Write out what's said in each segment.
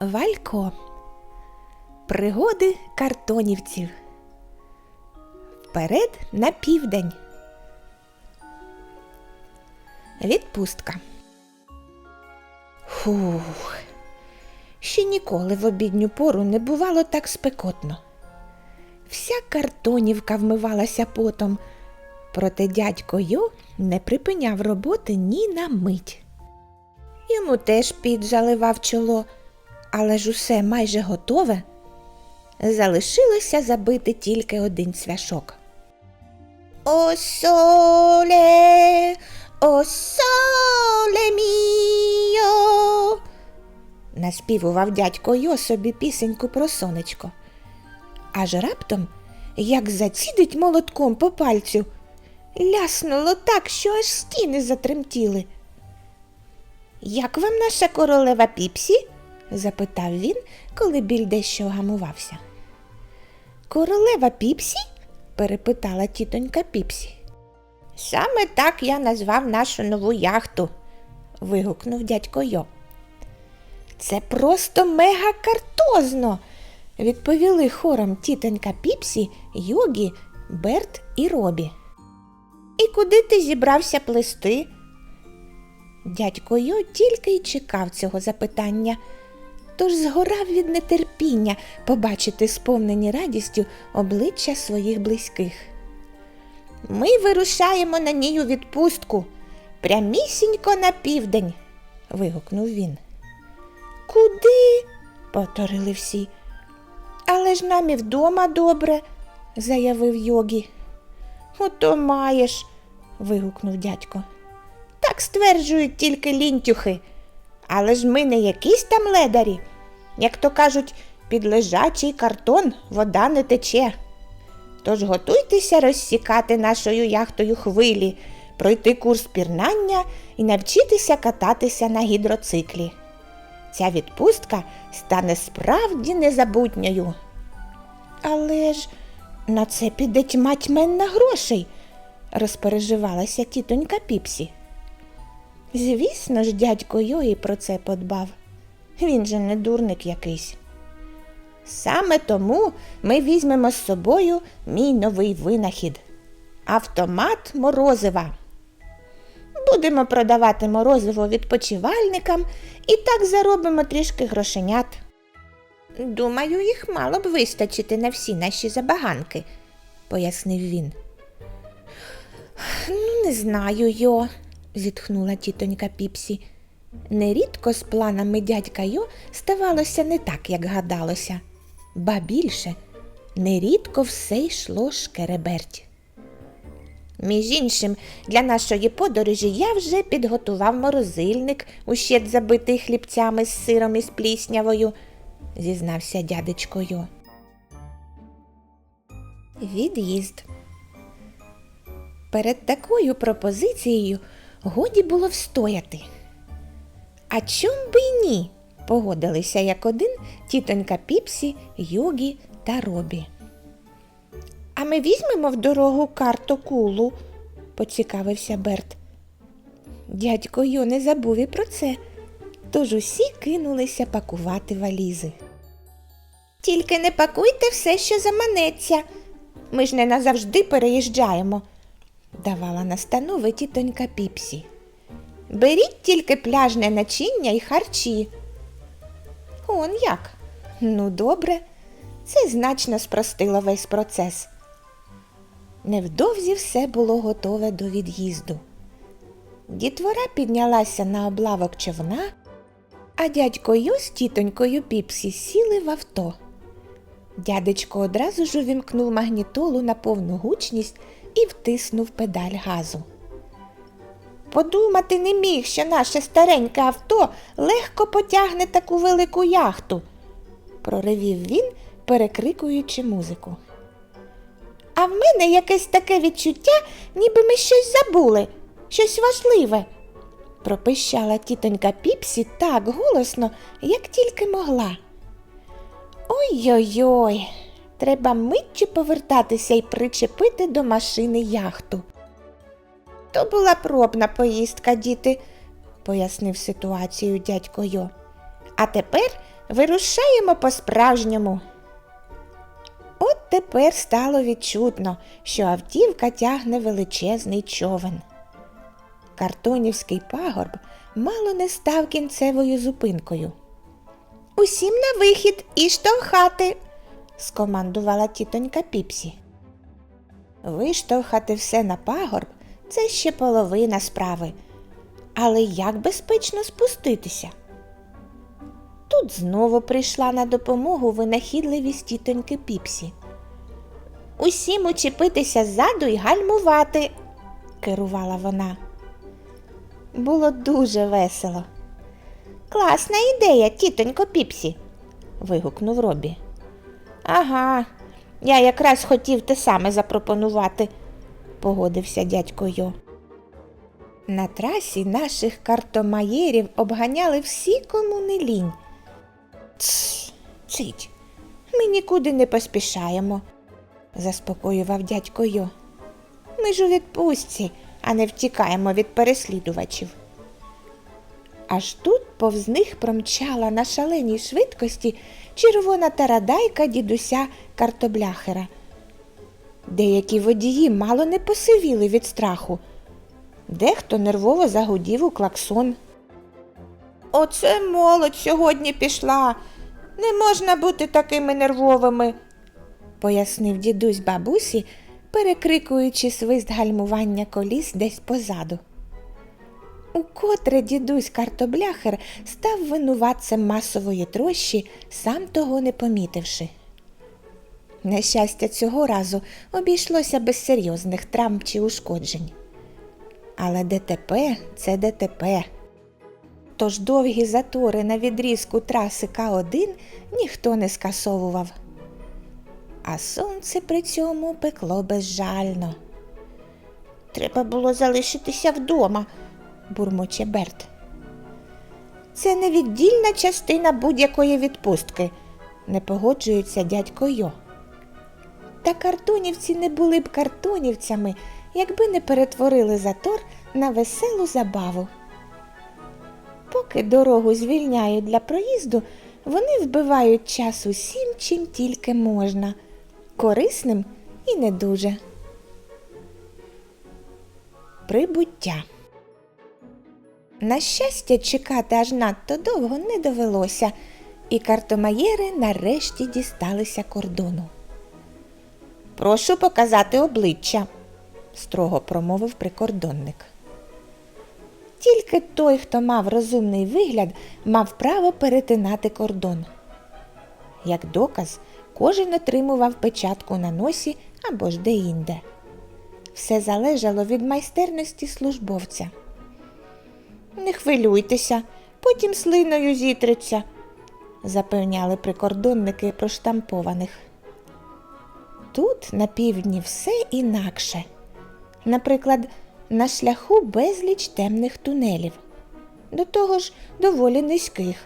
Валько. Пригоди картонівців. Вперед на південь. Відпустка. Фух. Ще ніколи в обідню пору не бувало так спекотно. Вся картонівка вмивалася потом, проте дядько Йо не припиняв роботи ні на мить. Йому теж піт заливав чоло, але ж усе майже готове. Залишилося забити тільки один цвяшок. О соле, о соле міо. Наспівував дядько Йо собі пісеньку про сонечко. Аж раптом, як зацідить молотком по пальцю, ляснуло так, що аж стіни затремтіли. Як вам наша королева Піпсі? Запитав він, коли біль дещо гамувався. Королева Піпсі? перепитала тітонька Піпсі. Саме так я назвав нашу нову яхту, вигукнув дядько Йо. Це просто мега картозно, відповіли хором тітонька Піпсі, Йогі, Берт і Робі. І куди ти зібрався плести? Дядько Йо тільки й чекав цього запитання, тож згорав від нетерпіння побачити сповнені радістю обличчя своїх близьких. Ми вирушаємо на ній у відпустку, прямісінько на південь, вигукнув він. Куди? повторили всі. Але ж нам і вдома добре, заявив Йогі. Ото маєш, вигукнув дядько. Так стверджують тільки лінтюхи. Але ж ми не якісь там ледарі. Як то кажуть, під лежачий картон вода не тече. Тож готуйтеся розсікати нашою яхтою хвилі, пройти курс пірнання і навчитися кататися на гідроциклі. Ця відпустка стане справді незабутньою. Але ж на це піде тьма тьменна грошей, розпереживалася тітонька Піпсі. Звісно ж, дядько Йої про це подбав. Він же не дурник якийсь. Саме тому ми візьмемо з собою мій новий винахід автомат морозива. Будемо продавати морозиво відпочивальникам і так заробимо трішки грошенят. Думаю, їх мало б вистачити на всі наші забаганки, пояснив він. Ну, не знаю йо, зітхнула тітонька Піпсі. Нерідко з планами дядька Йо ставалося не так, як гадалося, ба більше, нерідко все йшло шкереберть. Між іншим, для нашої подорожі я вже підготував морозильник, ущед забитий хлібцями з сиром і з пліснявою, зізнався дядечко Йо. Від'їзд. Перед такою пропозицією годі було встояти. А чом би й ні? погодилися як один тітонька Піпсі, Йогі та Робі. А ми візьмемо в дорогу карту кулу, поцікавився Берт. Дядько Йо не забув і про це, тож усі кинулися пакувати валізи. Тільки не пакуйте все, що заманеться. Ми ж не назавжди переїжджаємо, давала настанови тітонька Піпсі. Беріть тільки пляжне начиння і харчі. Он як? Ну, добре, це значно спростило весь процес. Невдовзі все було готове до від'їзду. Дітвора піднялася на облавок човна, а дядько Йо з тітонькою Піпсі сіли в авто. Дядечко одразу ж увімкнув магнітолу на повну гучність і втиснув педаль газу. Подумати не міг, що наше стареньке авто легко потягне таку велику яхту, проривів він, перекрикуючи музику. А в мене якесь таке відчуття, ніби ми щось забули, щось важливе, пропищала тітонька Піпсі так голосно, як тільки могла. Ой-ой-ой, треба миттю повертатися і причепити до машини яхту. То була пробна поїздка, діти, пояснив ситуацію дядько Йо. А тепер Вирушаємо по-справжньому. От тепер стало відчутно, що автівка тягне величезний човен. Картонівський пагорб мало не став кінцевою зупинкою. Усім на вихід і штовхати, скомандувала тітонька Піпсі. Виштовхати все на пагорб це ще половина справи. Але як безпечно спуститися? Тут знову прийшла на допомогу винахідливість тітоньки Піпсі. Усім учепитися ззаду і гальмувати, керувала вона. Було дуже весело. Класна ідея, тітонько Піпсі, вигукнув Робі. Ага, я якраз хотів те саме запропонувати, погодився дядько Йо. На трасі наших картомаєрів обганяли всі, кому не лінь. Тс, цить, ми нікуди не поспішаємо, заспокоював дядько Йо. Ми ж у відпустці, а не втікаємо від переслідувачів. Аж тут повз них промчала на шаленій швидкості червона тарадайка дідуся картобляхера. Деякі водії мало не посивіли від страху. Дехто нервово загудів у клаксон. Оце молодь сьогодні пішла. Не можна бути такими нервовими, пояснив дідусь бабусі, перекрикуючи свист гальмування коліс десь позаду. Укотре дідусь картобляхер став винуватцем масової трощі, сам того не помітивши. На щастя, цього разу обійшлося без серйозних травм чи ушкоджень. Але ДТП це ДТП. Тож довгі затори на відрізку траси К1 ніхто не скасовував. А сонце при цьому пекло безжально. Треба було залишитися вдома, бурмоче Берт. Це невіддільна частина будь-якої відпустки, не погоджується дядько Йо. Та картонівці не були б картонівцями, якби не перетворили затор на веселу забаву. Поки дорогу звільняють для проїзду, вони вбивають час усім, чим тільки можна, корисним і не дуже. Прибуття. На щастя, чекати аж надто довго не довелося, і картомаєри нарешті дісталися кордону. Прошу показати обличчя, строго промовив прикордонник. Тільки той, хто мав розумний вигляд, мав право перетинати кордон. Як доказ, кожен отримував печатку на носі або ж деінде. Все залежало від майстерності службовця. Не хвилюйтеся, потім слиною зітреться, запевняли прикордонники проштампованих. Тут на півдні все інакше. Наприклад, на шляху безліч темних тунелів, до того ж доволі низьких.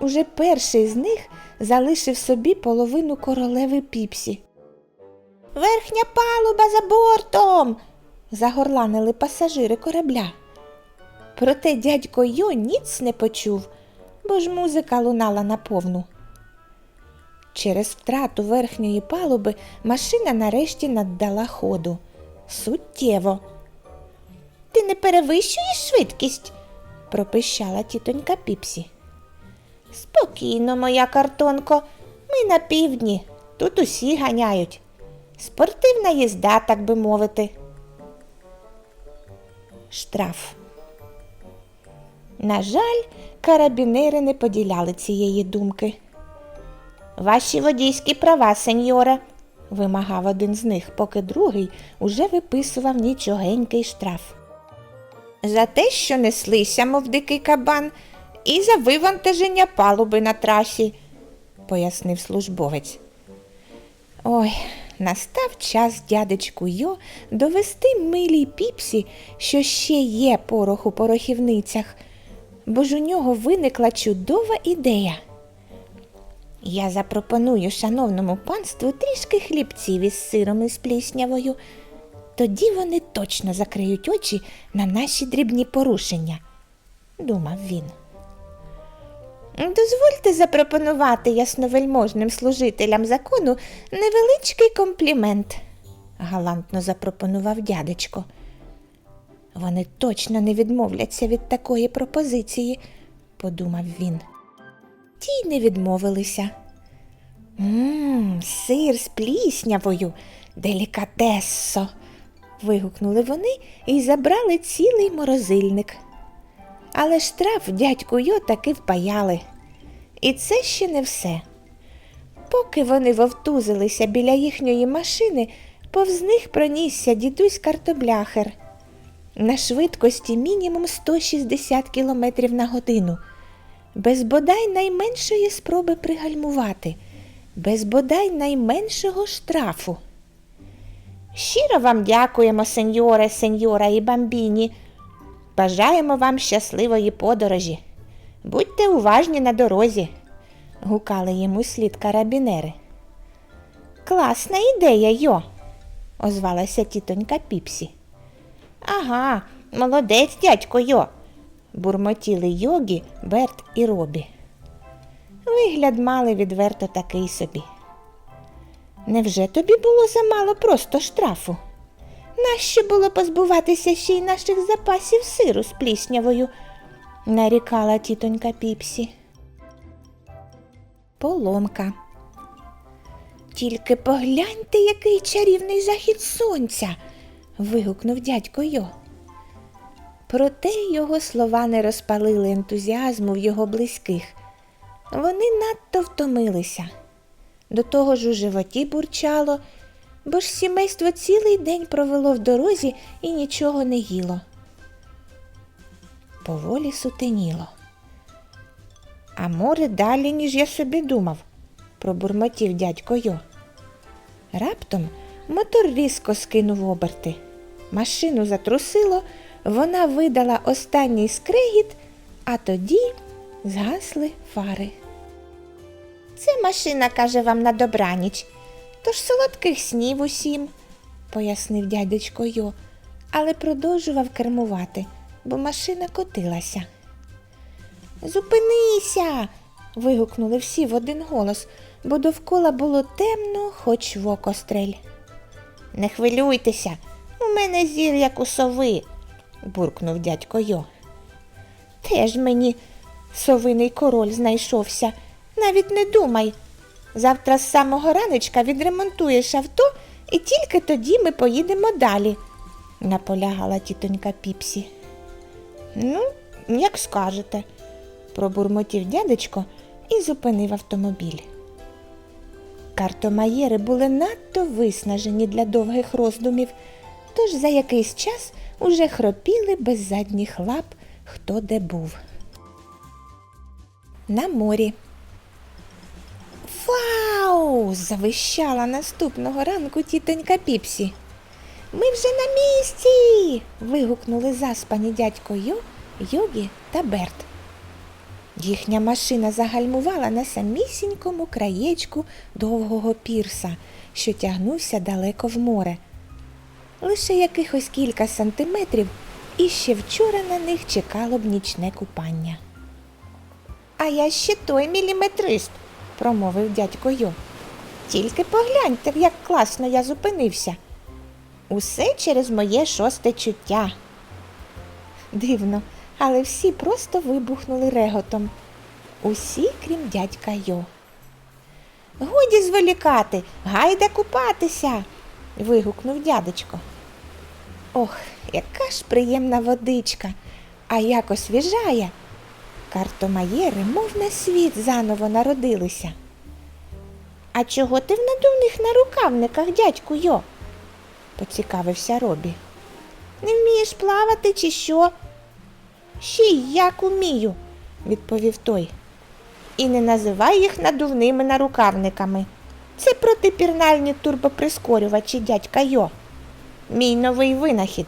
Уже перший з них залишив собі половину королеви піпсі. Верхня палуба за бортом. загорланили пасажири корабля. Проте дядько Йо ніц не почув, бо ж музика лунала наповну. Через втрату верхньої палуби машина нарешті наддала ходу. Суттєво. Ти не перевищуєш швидкість? пропищала тітонька Піпсі. Спокійно, моя картонко, ми на півдні, тут усі ганяють. Спортивна їзда, так би мовити. Штраф. На жаль, карабінери не поділяли цієї думки. Ваші водійські права, сеньоре, вимагав один з них, поки другий уже виписував нічогенький штраф. За те, що неслися, мов дикий кабан, і за вивантаження палуби на трасі, пояснив службовець. Ой, настав час дядечку Йо довести милій піпсі, що ще є порох у порохівницях, бо ж у нього виникла чудова ідея. Я запропоную шановному панству трішки хлібців із сиром і з пліснявою. Тоді вони точно закриють очі на наші дрібні порушення, думав він. Дозвольте запропонувати ясновельможним служителям закону невеличкий комплімент, галантно запропонував дядечко. Вони точно не відмовляться від такої пропозиції, подумав він. Ті не відмовилися. Мм, сир з пліснявою, делікатессо. вигукнули вони і забрали цілий морозильник. Але штраф дядьку Йо таки впаяли. І це ще не все. Поки вони вовтузилися біля їхньої машини, повз них пронісся дідусь картобляхер на швидкості мінімум 160 км на годину, без бодай найменшої спроби пригальмувати, без бодай найменшого штрафу. Щиро вам дякуємо, сеньоре, сеньора і бамбіні. Бажаємо вам щасливої подорожі. Будьте уважні на дорозі, гукали йому слід карабінери. Класна ідея, Йо, озвалася тітонька Піпсі. Ага, молодець, дядько Йо, бурмотіли Йогі, Берт і Робі. Вигляд мали відверто такий собі. Невже тобі було замало просто штрафу? Нащо було позбуватися ще й наших запасів сиру з пліснявою? нарікала тітонька Піпсі. Поломка. Тільки погляньте, який чарівний захід сонця. Вигукнув дядько Йо. Проте його слова не розпалили ентузіазму в його близьких. Вони надто втомилися. До того ж у животі бурчало, бо ж сімейство цілий день провело в дорозі і нічого не їло. Поволі сутеніло. А море далі, ніж я собі думав, пробурмотів дядько Йо. Раптом мотор різко скинув оберти. Машину затрусило, вона видала останній скрегіт, а тоді згасли фари. Це машина каже вам на добраніч, тож солодких снів усім, пояснив дядечко Йо, але продовжував кермувати, бо машина котилася. Зупинися. вигукнули всі в один голос, бо довкола було темно, хоч в око стрель. Не хвилюйтеся, у мене зір, як у сови, буркнув дядько Йо. Теж мені совиний король знайшовся. Навіть не думай. Завтра з самого раночка відремонтуєш авто і тільки тоді ми поїдемо далі, наполягала тітонька Піпсі. Ну, як скажете, пробурмотів дядечко і зупинив автомобіль. Картомаєри були надто виснажені для довгих роздумів, тож за якийсь час уже хропіли без задніх лап, хто де був. На морі. Вау! завищала наступного ранку тітонька Піпсі. Ми вже на місці. вигукнули заспані дядько Йо, Йогі та Берт. Їхня машина загальмувала на самісінькому краєчку довгого пірса, що тягнувся далеко в море. Лише якихось кілька сантиметрів, і ще вчора на них чекало б нічне купання. А я ще той міліметрист, промовив дядько Йо. Тільки погляньте, як класно я зупинився. Усе через моє шосте чуття. Дивно, але всі просто вибухнули реготом. Усі, крім дядька Йо. Годі зволікати, гайда купатися. вигукнув дядечко. Ох, яка ж приємна водичка, а як освіжає. Картомаєри, мов на світ, заново народилися. А чого ти в надувних нарукавниках, дядьку Йо? поцікавився Робі. Не вмієш плавати, чи що? Ще й як умію, відповів той. І не називай їх надувними нарукавниками. Це протипірнальні турбоприскорювачі дядька Йо. Мій новий винахід.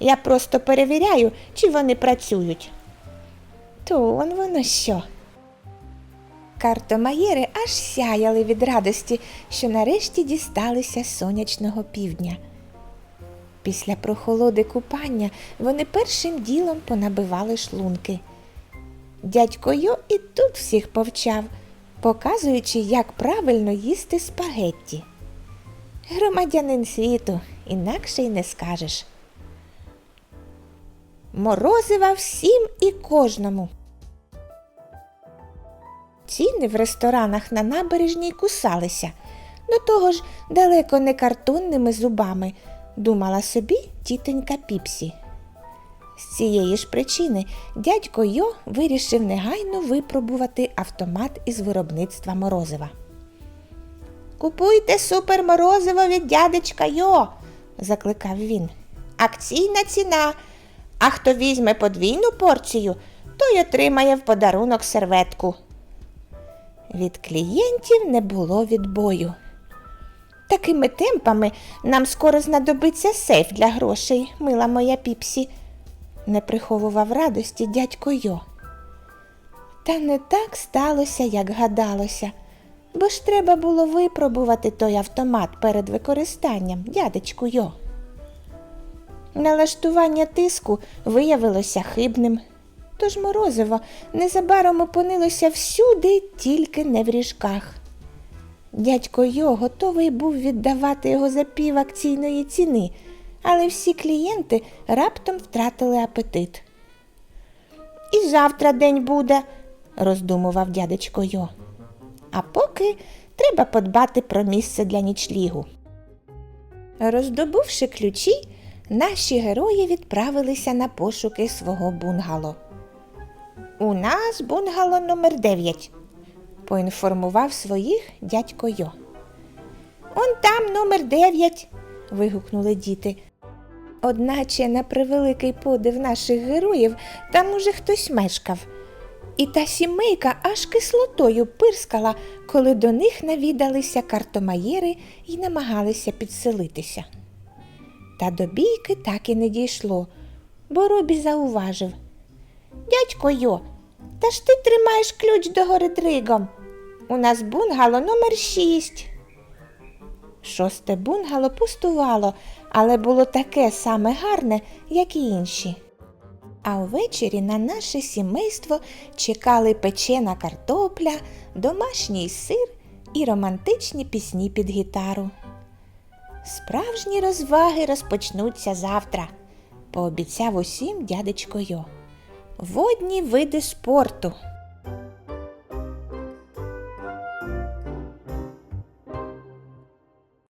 Я просто перевіряю, чи вони працюють. То он воно що. Картомаєри аж сяяли від радості, що нарешті дісталися сонячного півдня. Після прохолоди купання вони першим ділом понабивали шлунки. Дядько Йо і тут всіх повчав, показуючи, як правильно їсти спагетті. Громадянин світу, інакше й не скажеш. Морозива всім і кожному. Ціни в ресторанах на набережній кусалися, до того ж далеко не картонними зубами, думала собі тітонька Піпсі. З цієї ж причини дядько Йо вирішив негайно випробувати автомат із виробництва морозива. Купуйте суперморозиво від дядечка Йо, закликав він. Акційна ціна. А хто візьме подвійну порцію, той отримає в подарунок серветку. Від клієнтів не було відбою. Такими темпами нам скоро знадобиться сейф для грошей, мила моя піпсі, не приховував радості дядько Йо. Та не так сталося, як гадалося, бо ж треба було випробувати той автомат перед використанням, дядечку Йо. Налаштування тиску виявилося хибним, тож морозиво незабаром опинилося всюди, тільки не в ріжках. Дядько Йо готовий був віддавати його за пів акційної ціни, але всі клієнти раптом втратили апетит. І завтра день буде, роздумував дядечко Йо. А поки треба подбати про місце для нічлігу. Роздобувши ключі, наші герої відправилися на пошуки свого бунгало. У нас бунгало номер 9 поінформував своїх дядько Йо. Он там номер 9 вигукнули діти. Одначе, на превеликий подив наших героїв, там уже хтось мешкав. І та сімейка аж кислотою пирскала, коли до них навідалися картомаєри і намагалися підселитися. Та до бійки так і не дійшло, бо Робі зауважив. Дядько Йо, та ж ти тримаєш ключ до гори дригом. У нас бунгало номер шість. Шосте бунгало пустувало, але було таке саме гарне, як і інші. А увечері на наше сімейство чекали печена картопля, домашній сир і романтичні пісні під гітару. Справжні розваги розпочнуться завтра, пообіцяв усім дядечко Йо. Водні види спорту.